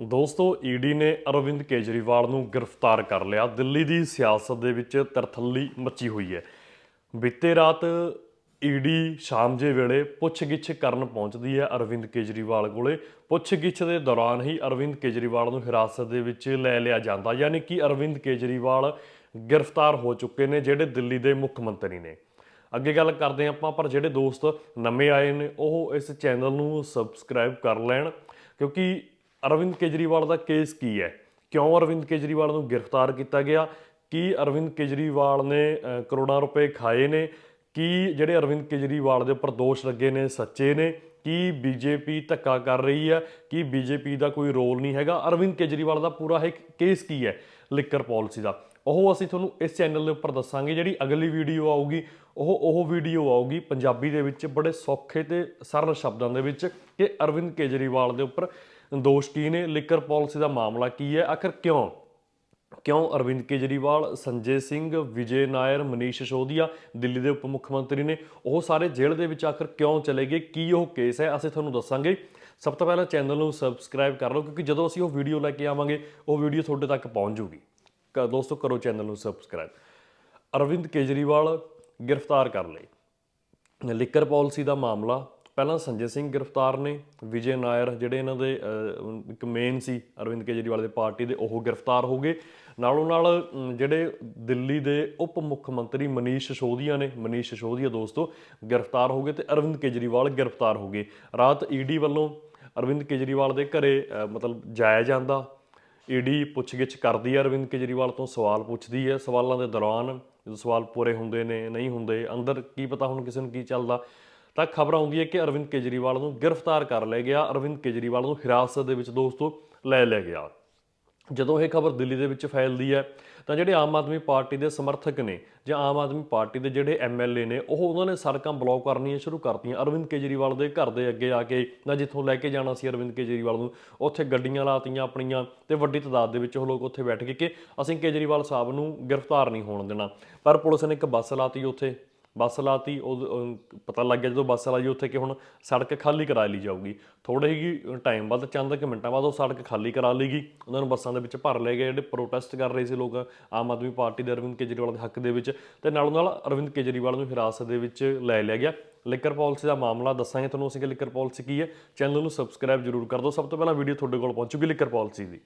ਦੋਸਤੋ, ਈਡੀ ਨੇ ਅਰਵਿੰਦ ਕੇਜਰੀਵਾਲ ਨੂੰ ਗ੍ਰਿਫਤਾਰ ਕਰ ਲਿਆ। ਦਿੱਲੀ ਦੀ ਸਿਆਸਤ ਦੇ ਵਿੱਚ ਤਰਥੱਲੀ ਮੱਚੀ ਹੋਈ ਹੈ। ਬੀਤੇ ਰਾਤ ਈਡੀ ਸ਼ਾਮ ਜੇ ਵੇਲੇ ਪੁੱਛਗਿੱਛ ਕਰਨ ਪਹੁੰਚਦੀ ਹੈ ਅਰਵਿੰਦ ਕੇਜਰੀਵਾਲ ਕੋਲੇ। ਪੁੱਛਗਿੱਛ ਦੇ ਦੌਰਾਨ ਹੀ ਅਰਵਿੰਦ ਕੇਜਰੀਵਾਲ ਨੂੰ ਹਿਰਾਸਤ ਦੇ ਵਿੱਚ ਲੈ ਲਿਆ ਜਾਂਦਾ। ਯਾਨੀ ਕਿ ਅਰਵਿੰਦ ਕੇਜਰੀਵਾਲ ਗ੍ਰਿਫਤਾਰ ਹੋ ਚੁੱਕੇ ਨੇ, ਜਿਹੜੇ ਦਿੱਲੀ ਦੇ ਮੁੱਖ ਮੰਤਰੀ ਨੇ। ਅੱਗੇ ਗੱਲ ਕਰਦੇ ਹਾਂ ਆਪਾਂ, ਪਰ ਜਿਹੜੇ ਦੋਸਤ ਨਵੇਂ ਆਏ ਨੇ, ਉਹ ਇਸ ਚੈਨਲ ਨੂੰ ਸਬਸਕ੍ਰਾਈਬ ਕਰ ਲੈਣ। ਕਿਉਂਕਿ ਅਰਵਿੰਦ ਕੇਜਰੀਵਾਲ ਦਾ ਕੇਸ ਕੀ ਹੈ? ਕਿਉਂ ਅਰਵਿੰਦ ਕੇਜਰੀਵਾਲ ਨੂੰ ਗ੍ਰਿਫਤਾਰ ਕੀਤਾ ਗਿਆ? ਕੀ ਅਰਵਿੰਦ ਕੇਜਰੀਵਾਲ ਨੇ ਕਰੋੜਾਂ ਰੁਪਏ ਖਾਏ ਨੇ? ਕੀ ਜਿਹੜੇ ਅਰਵਿੰਦ ਕੇਜਰੀਵਾਲ ਦੇ ਉੱਪਰ ਦੋਸ਼ ਲੱਗੇ ਨੇ, ਸੱਚੇ ਨੇ? ਕੀ ਬੀਜੇਪੀ ਧੱਕਾ ਕਰ ਰਹੀ ਹੈ, ਕੀ ਬੀਜੇਪੀ ਦਾ ਕੋਈ ਰੋਲ ਨਹੀਂ ਹੈਗਾ। ਅਰਵਿੰਦ ਕੇਜਰੀਵਾਲ ਦਾ ਪੂਰਾ ਇਹ ਕੇਸ ਕੀ ਹੈ ਲਿਕਰ ਪਾਲਿਸੀ ਦਾ। ਉਹ ਅਸੀਂ ਤੁਹਾਨੂੰ ਇਸ ਚੈਨਲ ਦੇ ਉੱਪਰ ਦੱਸਾਂਗੇ, ਜਿਹੜੀ ਅਗਲੀ ਵੀਡੀਓ ਆਊਗੀ, ਉਹ ਉਹ ਵੀਡੀਓ ਆਊਗੀ ਪੰਜਾਬੀ ਦੇ ਵਿੱਚ ਬੜੇ ਸੌਖੇ ਤੇ ਸਰਲ ਸ਼ਬਦਾਂ ਦੇ ਵਿੱਚ ਕਿ ਅਰਵਿੰਦ ਕੇਜਰੀਵਾਲ ਦੇ ਉੱਪਰ ਦੋਸ਼ ਕੀ ਨੇ ਲਿਕਰ ਪਾਲਿਸੀ ਦਾ ਮਾਮਲਾ ਕੀ ਹੈ, ਆਖਰ ਕਿਉਂ ਕਿਉਂ? ਅਰਵਿੰਦ ਕੇਜਰੀਵਾਲ, ਸੰਜੇ ਸਿੰਘ, ਵਿਜੇ ਨਾਇਰ, ਮਨੀਸ਼ ਸਿਸੋਦੀਆ, ਦਿੱਲੀ ਦੇ ਉਪ ਮੁੱਖ ਮੰਤਰੀ ਨੇ ਉਹ ਸਾਰੇ ਜੇਲ੍ਹ ਦੇ ਵਿੱਚ ਆਖਰ ਕਿਉਂ ਚਲੇ ਗਏ? ਕੀ ਉਹ ਕੇਸ ਹੈ? ਅਸੀਂ ਤੁਹਾਨੂੰ ਦੱਸਾਂਗੇ। ਸਭ ਤੋਂ ਪਹਿਲਾਂ ਚੈਨਲ ਨੂੰ ਸਬਸਕ੍ਰਾਈਬ ਕਰ ਲਓ, ਕਿਉਂਕਿ ਜਦੋਂ ਅਸੀਂ ਉਹ ਵੀਡੀਓ ਲੈ ਕੇ ਆਵਾਂਗੇ, ਉਹ ਵੀਡੀਓ ਤੁਹਾਡੇ ਤੱਕ ਪਹੁੰਚ ਜੂਗੀ। ਕ- ਦੋਸਤੋ, ਕਰੋ ਚੈਨਲ ਨੂੰ ਸਬਸਕ੍ਰਾਈਬ। ਅਰਵਿੰਦ ਕੇਜਰੀਵਾਲ ਗ੍ਰਿਫਤਾਰ ਕਰ ਲਏ। ਲਿਕਰ ਪਾਲਿਸੀ ਦਾ ਮਾਮਲਾ ਪਹਿਲਾਂ ਸੰਜੇ ਸਿੰਘ ਗ੍ਰਿਫਤਾਰ ਨੇ, ਵਿਜੇ ਨਾਇਰ ਜਿਹੜੇ ਇਹਨਾਂ ਦੇ ਇੱਕ ਮੇਨ ਸੀ ਅਰਵਿੰਦ ਕੇਜਰੀਵਾਲ ਦੇ ਪਾਰਟੀ ਦੇ, ਉਹ ਗ੍ਰਿਫਤਾਰ ਹੋ ਗਏ। ਨਾਲੋਂ ਨਾਲ ਜਿਹੜੇ ਦਿੱਲੀ ਦੇ ਉਪ ਮੁੱਖ ਮੰਤਰੀ ਮਨੀਸ਼ ਸਿਸੋਦੀਆ ਨੇ, ਮਨੀਸ਼ ਸਿਸੋਦੀਆ ਦੋਸਤੋ, ਗ੍ਰਿਫਤਾਰ ਹੋ ਗਏ ਤੇ ਅਰਵਿੰਦ ਕੇਜਰੀਵਾਲ ਗ੍ਰਿਫਤਾਰ ਹੋ ਗਏ। ਰਾਤ ਈਡੀ ਵੱਲੋਂ ਅਰਵਿੰਦ ਕੇਜਰੀਵਾਲ ਦੇ ਘਰੇ ਮਤਲਬ ਜਾਇਆ ਜਾਂਦਾ। ਈਡੀ ਪੁੱਛਗਿੱਛ ਕਰਦੀ ਹੈ ਅਰਵਿੰਦ ਕੇਜਰੀਵਾਲ ਤੋਂ, ਸਵਾਲ ਪੁੱਛਦੀ ਹੈ। ਸਵਾਲਾਂ ਦੇ ਦੌਰਾਨ ਜਦੋਂ ਸਵਾਲ ਪੂਰੇ ਹੁੰਦੇ ਨੇ, ਨਹੀਂ ਹੁੰਦੇ, ਅੰਦਰ ਕੀ ਪਤਾ ਹੁਣ ਕਿਸੇ ਨੂੰ ਕੀ ਚੱਲਦਾ। ਤਾਂ ਖਬਰ ਆਉਂਦੀ ਹੈ ਕਿ ਅਰਵਿੰਦ ਕੇਜਰੀਵਾਲ ਨੂੰ ਗ੍ਰਿਫਤਾਰ ਕਰ ਲਿਆ ਗਿਆ। ਅਰਵਿੰਦ ਕੇਜਰੀਵਾਲ ਨੂੰ ਹਿਰਾਸਤ ਦੇ ਵਿੱਚ ਦੋਸਤੋ ਲੈ ਲਿਆ ਗਿਆ। ਜਦੋਂ ਇਹ ਖਬਰ ਦਿੱਲੀ ਦੇ ਵਿੱਚ ਫੈਲਦੀ ਹੈ, ਤਾਂ ਜਿਹੜੇ ਆਮ ਆਦਮੀ ਪਾਰਟੀ ਦੇ ਸਮਰਥਕ ਨੇ ਜਾਂ ਆਮ ਆਦਮੀ ਪਾਰਟੀ ਦੇ ਜਿਹੜੇ ਐਮਐਲਏ ਨੇ, ਉਹ ਉਹਨਾਂ ਨੇ ਸੜਕਾਂ ਬਲੌਕ ਕਰਨੀਆਂ ਸ਼ੁਰੂ ਕਰਤੀਆਂ। ਅਰਵਿੰਦ ਕੇਜਰੀਵਾਲ ਦੇ ਘਰ ਦੇ ਅੱਗੇ ਆ ਕੇ ਜਾਂ ਜਿੱਥੋਂ ਲੈ ਕੇ ਜਾਣਾ ਸੀ ਅਰਵਿੰਦ ਕੇਜਰੀਵਾਲ ਨੂੰ, ਉੱਥੇ ਗੱਡੀਆਂ ਲਾਤੀਆਂ ਆਪਣੀਆਂ ਤੇ ਵੱਡੀ ਤਾਦਾਦ ਦੇ ਵਿੱਚ ਉਹ ਲੋਕ ਉੱਥੇ ਬੈਠ ਗਏ ਕਿ ਅਸੀਂ ਕੇਜਰੀਵਾਲ ਸਾਹਿਬ ਨੂੰ ਗ੍ਰਿਫਤਾਰ ਨਹੀਂ ਹੋਣ ਦੇਣਾ। ਪਰ ਪੁਲਿਸ ਨੇ ਇੱਕ ਬੱਸ ਲਾਤੀ ਉੱਥੇ। ਬੱਸ ਲਾਤੀ, ਉਹ ਉਹ ਪਤਾ ਲੱਗ ਗਿਆ ਜਦੋਂ ਬੱਸ ਲਾਈ ਉੱਥੇ ਕਿ ਹੁਣ ਸੜਕ ਖਾਲੀ ਕਰਾ ਲਈ ਜਾਊਗੀ। ਥੋੜੇ ਹੀ ਟਾਈਮ ਬਾਅਦ, ਚੰਦ ਕੁ ਮਿੰਟਾਂ ਬਾਅਦ ਉਹ ਸੜਕ ਖਾਲੀ ਕਰਾ ਲਈ ਗਈ ਉਹਨਾਂ ਨੂੰ ਬੱਸਾਂ ਦੇ ਵਿੱਚ ਭਰ ਲਏ ਗਏ ਜਿਹੜੇ ਪ੍ਰੋਟੈਸਟ ਕਰ ਰਹੇ ਸੀ ਲੋਕ, ਆਮ ਆਦਮੀ ਪਾਰਟੀ ਦੇ ਅਰਵਿੰਦ ਕੇਜਰੀਵਾਲ ਦੇ ਹੱਕ ਦੇ ਵਿੱਚ ਤੇ ਨਾਲੋਂ ਨਾਲ ਅਰਵਿੰਦ ਕੇਜਰੀਵਾਲ ਨੂੰ ਹਿਰਾਸਤ ਦੇ ਵਿੱਚ ਲੈ ਲਿਆ ਗਿਆ। ਲਿਕਰ ਪਾਲਿਸੀ ਦਾ ਮਾਮਲਾ ਦੱਸਾਂਗੇ ਤੁਹਾਨੂੰ ਅਸੀਂ ਕਿ ਲਿਕਰ ਪਾਲਿਸੀ ਕੀ ਹੈ। ਚੈਨਲ ਨੂੰ ਸਬਸਕ੍ਰਾਈਬ ਜਰੂਰ ਕਰ ਦਿਓ। ਸਭ ਤੋਂ ਪਹਿਲਾਂ ਵੀਡੀਓ ਤੁਹਾਡੇ ਕੋਲ ਪਹੁੰਚੂਗੀ ਲਿਕਰ ਪਾਲਿਸੀ ਦੀ।